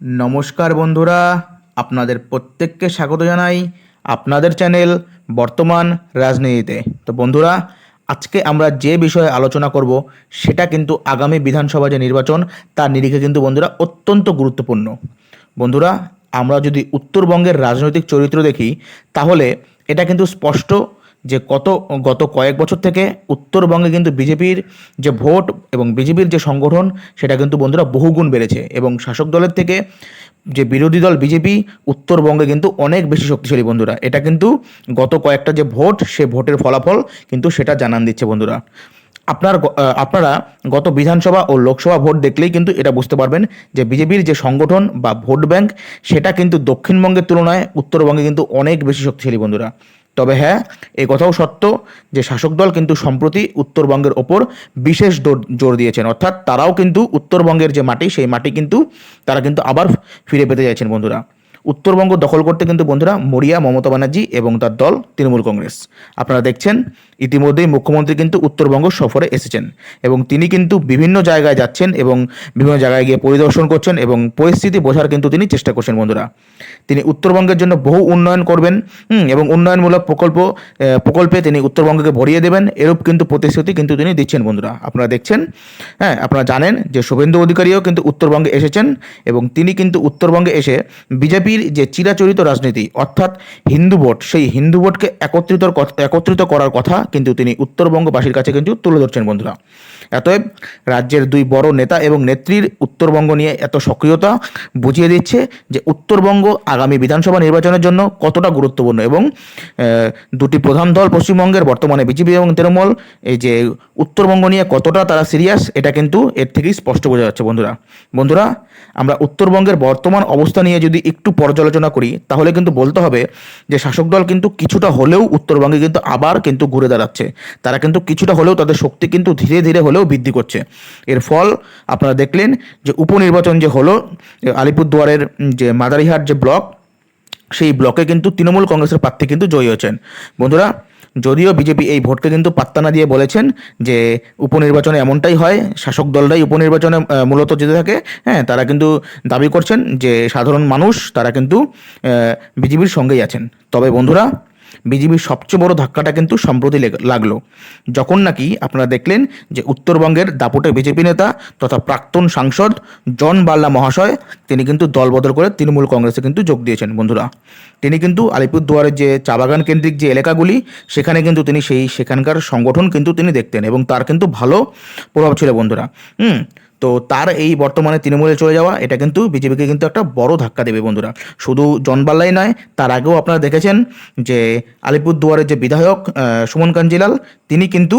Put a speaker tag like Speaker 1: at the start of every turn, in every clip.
Speaker 1: নমস্কার বন্ধুরা, আপনাদের প্রত্যেককে স্বাগত জানাই আপনাদের চ্যানেল বর্তমান রাজনীতিতে। তো বন্ধুরা, আজকে আমরা যে বিষয়ে আলোচনা করব, সেটা কিন্তু আগামী বিধানসভা যে নির্বাচন, তার নিরিখে কিন্তু বন্ধুরা অত্যন্ত গুরুত্বপূর্ণ। বন্ধুরা, আমরা যদি উত্তরবঙ্গের রাজনৈতিক চরিত্র দেখি, তাহলে এটা কিন্তু স্পষ্ট যে কত, গত কয়েক বছর থেকে উত্তরবঙ্গে কিন্তু বিজেপির যে ভোট এবং বিজেপির যে সংগঠন, সেটা কিন্তু বন্ধুরা বহুগুণ বেড়েছে এবং শাসক দলের থেকে যে বিরোধী দল বিজেপি, উত্তরবঙ্গে কিন্তু অনেক বেশি শক্তিশালী বন্ধুরা। এটা কিন্তু গত কয়েকটা যে ভোট, সে ভোটের ফলাফল কিন্তু সেটা জানান দিচ্ছে বন্ধুরা। আপনার আপনারা গত বিধানসভা ও লোকসভা ভোট দেখলেই কিন্তু এটা বুঝতে পারবেন যে বিজেপির যে সংগঠন বা ভোট ব্যাংক, সেটা কিন্তু দক্ষিণবঙ্গের তুলনায় উত্তরবঙ্গে কিন্তু অনেক বেশি শক্তিশালী বন্ধুরা। তবে হ্যাঁ এ কথাও সত্য যে শাসক দল কিন্তু সম্প্রতি উত্তরবঙ্গের ওপর বিশেষ জোর- দিয়েছেন। অর্থাৎ তারাও কিন্তু উত্তরবঙ্গের যে মাটি, সেই মাটি কিন্তু তারা কিন্তু আবার ফিরে পেতে চাইছেন বন্ধুরা। উত্তরবঙ্গ দখল করতে কিন্তু বন্ধুরা মরিয়া, মমতা ব্যানার্জি এবং তার দল তৃণমূল কংগ্রেস। আপনারা দেখছেন, ইতিমধ্যেই মুখ্যমন্ত্রী কিন্তু উত্তরবঙ্গ সফরে এসেছেন এবং তিনি কিন্তু বিভিন্ন জায়গায় যাচ্ছেন এবং বিভিন্ন জায়গায় গিয়ে পরিদর্শন করছেন এবং পরিস্থিতি বোঝার কিন্তু তিনি চেষ্টা করছেন বন্ধুরা। তিনি উত্তরবঙ্গের জন্য বহু উন্নয়ন করবেন এবং উন্নয়নমূলক প্রকল্প প্রকল্পে তিনি উত্তরবঙ্গকে ভরিয়ে দেবেন, এরূপ কিন্তু প্রতিশ্রুতি কিন্তু তিনি দিচ্ছেন বন্ধুরা। আপনারা দেখছেন হ্যাঁ আপনারা জানেন যে শুভেন্দু অধিকারীও কিন্তু উত্তরবঙ্গে এসেছেন এবং তিনি কিন্তু উত্তরবঙ্গে এসে বিজেপির যে চিরাচরিত রাজনীতি, অর্থাৎ হিন্দু ভোট, সেই হিন্দু ভোটকে একত্রিত একত্রিত করার কথা কিন্তু তিনি উত্তরবঙ্গবাসীর কাছে কিন্তু তুলে ধরছেন, বন্ধুরা। এতএব রাজ্যের দুই বড় নেতা এবং নেত্রীর উত্তরবঙ্গ নিয়ে এত সক্রিয়তা বুঝিয়ে দিচ্ছে যে উত্তরবঙ্গ আগামী বিধানসভা নির্বাচনের জন্য কতটা গুরুত্বপূর্ণ এবং দুটি প্রধান দল পশ্চিমবঙ্গের বর্তমানে বিজেপি এবং তৃণমূল, এই যে উত্তরবঙ্গ নিয়ে কতটা তারা সিরিয়াস, এটা কিন্তু এর থেকেই স্পষ্ট বোঝা যাচ্ছে, বন্ধুরা। বন্ধুরা, আমরা উত্তরবঙ্গের বর্তমান অবস্থা নিয়ে যদি একটু পর্যালোচনা করি, তাহলে কিন্তু বলতে হবে যে শাসক দল কিন্তু কিছুটা হলেও উত্তরবঙ্গে কিন্তু আবার কিন্তু ঘুরে দাঁড়াচ্ছে। তারা কিন্তু কিছুটা হলেও তাদের শক্তি কিন্তু ধীরে ধীরে হলেও বৃদ্ধি করছে। এর ফল আপনারা দেখলেন যে উপনির্বাচন যে হলো আলিপুরদুয়ারের যে মাদারিহাট যে ব্লক, সেই ব্লকে কিন্তু তৃণমূল কংগ্রেসের প্রার্থী কিন্তু জয়ী হয়েছেন। বন্ধুরা যদিও বিজেপি এই ভোটকে কিন্তু পাত্তা না দিয়ে বলেছেন যে উপনির্বাচনে এমনটাই হয়, শাসক দলটাই উপনির্বাচনে মূলত যেতে থাকে হ্যাঁ তারা কিন্তু দাবি করছেন যে সাধারণ মানুষ তারা কিন্তু বিজেপির সঙ্গেই আছেন। তবে বন্ধুরা বিজেপির সবচেয়ে বড় ধাক্কাটা কিন্তু সম্প্রতি লেগ- লাগল। যখন নাকি আপনারা দেখলেন যে উত্তরবঙ্গের দাপটে বিজেপি নেতা তথা প্রাক্তন সাংসদ জন বাল্লা মহাশয়, তিনি কিন্তু দল বদল করে তৃণমূল কংগ্রেসে কিন্তু যোগ দিয়েছেন বন্ধুরা। তিনি কিন্তু আলিপুরদুয়ারের যে চা বাগান কেন্দ্রিক যে এলাকাগুলি, সেখানে কিন্তু তিনি সেই সেখানকার সংগঠন কিন্তু তিনি দেখতেন এবং তার কিন্তু ভালো প্রভাব ছিল বন্ধুরা। হুম তো তার এই বর্তমানে তৃণমূলে চলে যাওয়া, এটা কিন্তু বিজেপিকে কিন্তু একটা বড় ধাক্কা দেবে বন্ধুরা। শুধু জনবাল্লাই নয়, তার আগেও আপনারা দেখেছেন যে আলিপুরদুয়ারের যে বিধায়ক সুমন কাঞ্জিলাল, তিনি কিন্তু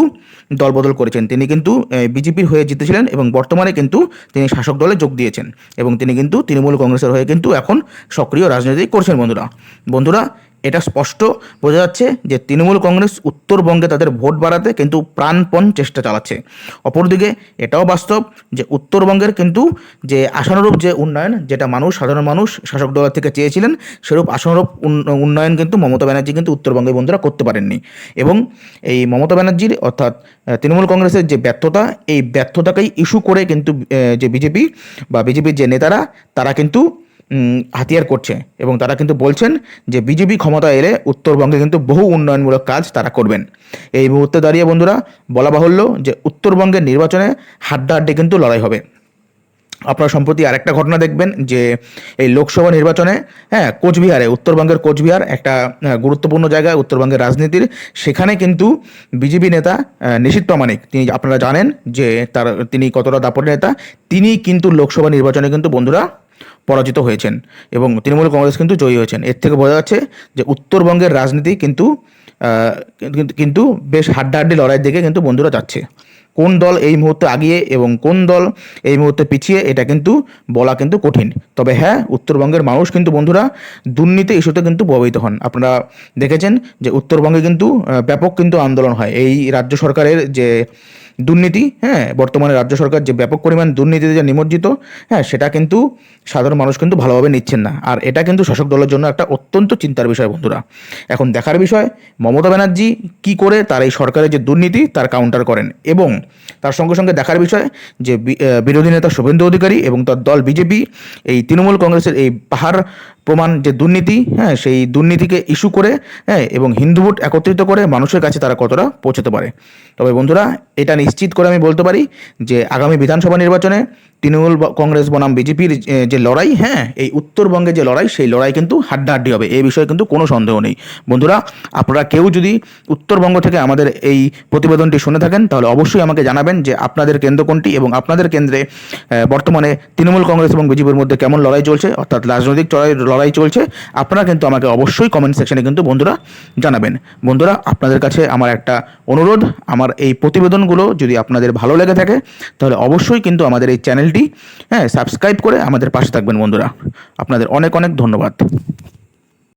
Speaker 1: দলবদল করেছেন। তিনি কিন্তু বিজেপির হয়ে জিতেছিলেন এবং বর্তমানে কিন্তু তিনি শাসক দলে যোগ দিয়েছেন এবং তিনি কিন্তু তৃণমূল কংগ্রেসের হয়ে কিন্তু এখন সক্রিয় রাজনীতি করছেন বন্ধুরা। বন্ধুরা এটা স্পষ্ট বোঝা যাচ্ছে যে তৃণমূল কংগ্রেস উত্তরবঙ্গে তাদের ভোট বাড়াতে কিন্তু প্রাণপণ চেষ্টা চালাচ্ছে। অপরদিকে এটাও বাস্তব যে উত্তরবঙ্গের কিন্তু যে আশানুরূপ যে উন্নয়ন, যেটা মানুষ, সাধারণ মানুষ, শাসক দলের থেকে চেয়েছিলেন, সেরূপ আশানুরূপ উন্নয়ন কিন্তু মমতা ব্যানার্জি কিন্তু উত্তরবঙ্গের বন্ধুরা করতে পারেননি। এবং এই মমতা ব্যানার্জির অর্থাৎ তৃণমূল কংগ্রেসের যে ব্যর্থতা, এই ব্যর্থতাকেই ইস্যু করে কিন্তু যে বিজেপি বা বিজেপির যে নেতারা, তারা কিন্তু হাতিয়ার করছে এবং তারা কিন্তু বলছেন যে বিজেপি ক্ষমতা এলে উত্তরবঙ্গে কিন্তু বহু উন্নয়নমূলক কাজ তারা করবেন। এই মুহূর্তে দাঁড়িয়ে বন্ধুরা, বলা বাহুল্য যে উত্তরবঙ্গের নির্বাচনে হাড্ডাহাড্ডি কিন্তু লড়াই হবে। আপনারা সম্প্রতি আরেকটা ঘটনা দেখবেন যে এই লোকসভা নির্বাচনে হ্যাঁ কোচবিহারে, উত্তরবঙ্গের কোচবিহার একটা গুরুত্বপূর্ণ জায়গা, উত্তরবঙ্গের রাজনীতির। সেখানে কিন্তু বিজেপি নেতা নিশীথ প্রামাণিক, তিনি আপনারা জানেন যে তার, তিনি কতটা দাপট নেতা, তিনি কিন্তু লোকসভা নির্বাচনে কিন্তু বন্ধুরা পরাজিত হয়েছেন এবং তৃণমূল কংগ্রেস কিন্তু জয়ী হয়েছেন। এর থেকে বোঝা যাচ্ছে যে উত্তরবঙ্গের রাজনীতি কিন্তু কিন্তু বেশ হাড্ডাহাড্ডি লড়াইয়ের দিকে কিন্তু বন্ধুরা যাচ্ছে। কোন দল এই মুহূর্তে আগিয়ে এবং কোন দল এই মুহূর্তে পিছিয়ে, এটা কিন্তু বলা কিন্তু কঠিন। তবে হ্যাঁ উত্তরবঙ্গের মানুষ কিন্তু বন্ধুরা দুর্নীতি ইস্যুতে কিন্তু প্রভাবিত হন। আপনারা দেখেছেন যে উত্তরবঙ্গে কিন্তু ব্যাপক কিন্তু আন্দোলন হয়। এই রাজ্য সরকারের যে দুর্নীতি হ্যাঁ বর্তমানে রাজ্য সরকার যে ব্যাপক পরিমাণ দুর্নীতিতে যে নিমজ্জিত হ্যাঁ সেটা কিন্তু সাধারণ মানুষ কিন্তু ভালোভাবে নিচ্ছেন না। আর এটা কিন্তু শাসক দলের জন্য একটা অত্যন্ত চিন্তার বিষয় বন্ধুরা। এখন দেখার বিষয়, মমতা ব্যানার্জি কি করে তার এই সরকারের যে দুর্নীতি, তার কাউন্টার করেন এবং তার সঙ্গে সঙ্গে দেখার বিষয় যে বিরোধী নেতা শুভেন্দু অধিকারী এবং তার দল বিজেপি, এই তৃণমূল কংগ্রেসের এই পাহাড় প্রমাণ যে দুর্নীতি হ্যাঁ সেই দুর্নীতিকে ইস্যু করে হ্যাঁ এবং হিন্দু ভোট একত্রিত করে মানুষের কাছে তারা কতটা পৌঁছতে পারে। তবে বন্ধুরা, এটা নিশ্চিত করে আমি বলতে পারি যে আগামী বিধানসভা নির্বাচনে তৃণমূল কংগ্রেস বনাম বিজেপির যে লড়াই হ্যাঁ এই উত্তরবঙ্গে যে লড়াই, সেই লড়াই কিন্তু হাড্ডাহাড্ডি হবে। এই বিষয়ে কিন্তু কোনো সন্দেহ নেই। বন্ধুরা, আপনারা কেউ যদি উত্তরবঙ্গ থেকে আমাদের এই প্রতিবেদনটি শুনে থাকেন, তাহলে অবশ্যই আমাকে জানাবেন যে আপনাদের কেন্দ্র কোনটি এবং আপনাদের কেন্দ্রে বর্তমানে তৃণমূল কংগ্রেস এবং বিজেপির মধ্যে কেমন লড়াই চলছে, অর্থাৎ রাজনৈতিক লড়াই লড়াই চলছে, আপনারা কিন্তু আমাকে অবশ্যই কমেন্ট সেকশনে কিন্তু বন্ধুরা জানাবেন। বন্ধুরা, আপনাদের কাছে আমার একটা অনুরোধ, আমার এই প্রতিবেদনগুলো যদি আপনাদের ভালো লেগে থাকে, তাহলে অবশ্যই কিন্তু আমাদের এই চ্যানেলটি হ্যাঁ সাবস্ক্রাইব করে আমাদের পাশে থাকবেন বন্ধুরা। আপনাদের অনেক অনেক ধন্যবাদ।